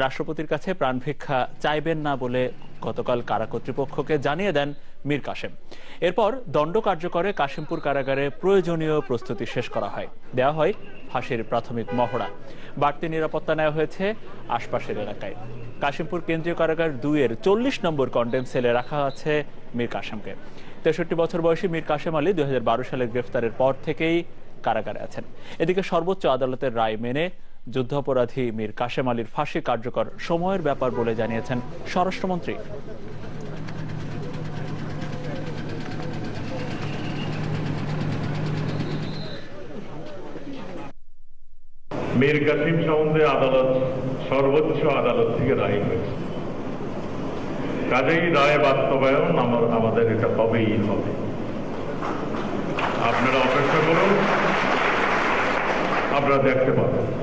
রাষ্ট্রপতির কাছে প্রাণভিক্ষা চাইবেন না বলে গতকাল কারা কর্তৃপক্ষকে জানিয়ে দেন মীর কাসেম। এরপর দণ্ড কার্যকরে কাশিমপুর কারাগারে প্রয়োজনীয় প্রস্তুতি শেষ করা হয়। দেওয়া হয় ফাঁসির প্রাথমিক মহড়া। বাড়তি নিরাপত্তা নেওয়া হয়েছে আশপাশের এলাকায়। কাশিমপুর কেন্দ্রীয় কারাগার দুইয়ের চল্লিশ নম্বর কন্ডেম সেলে রাখা আছে মীর কাসেমকে। তেষট্টি বছর বয়সী মীর কাসেম আলী দুই হাজার বারো সালের গ্রেফতারের পর থেকেই কারাগারে আছেন। এদিকে সর্বোচ্চ আদালতের রায় মেনে যুদ্ধাপরাধী মীর কাশেম আলীর ফাঁসি কার্যকর সময়ের ব্যাপার বলে জানিয়েছেন স্বরাষ্ট্রমন্ত্রী। মীর কাসিম সম্বন্ধে আদালত সর্বোচ্চ আদালত থেকে রায় হয়েছে। কাজেই রায় বাস্তবায়ন আমার আমাদের এটা হবেই হবে। আপনারা অপেক্ষা করুন। আপনারা দেখতে পাবেন।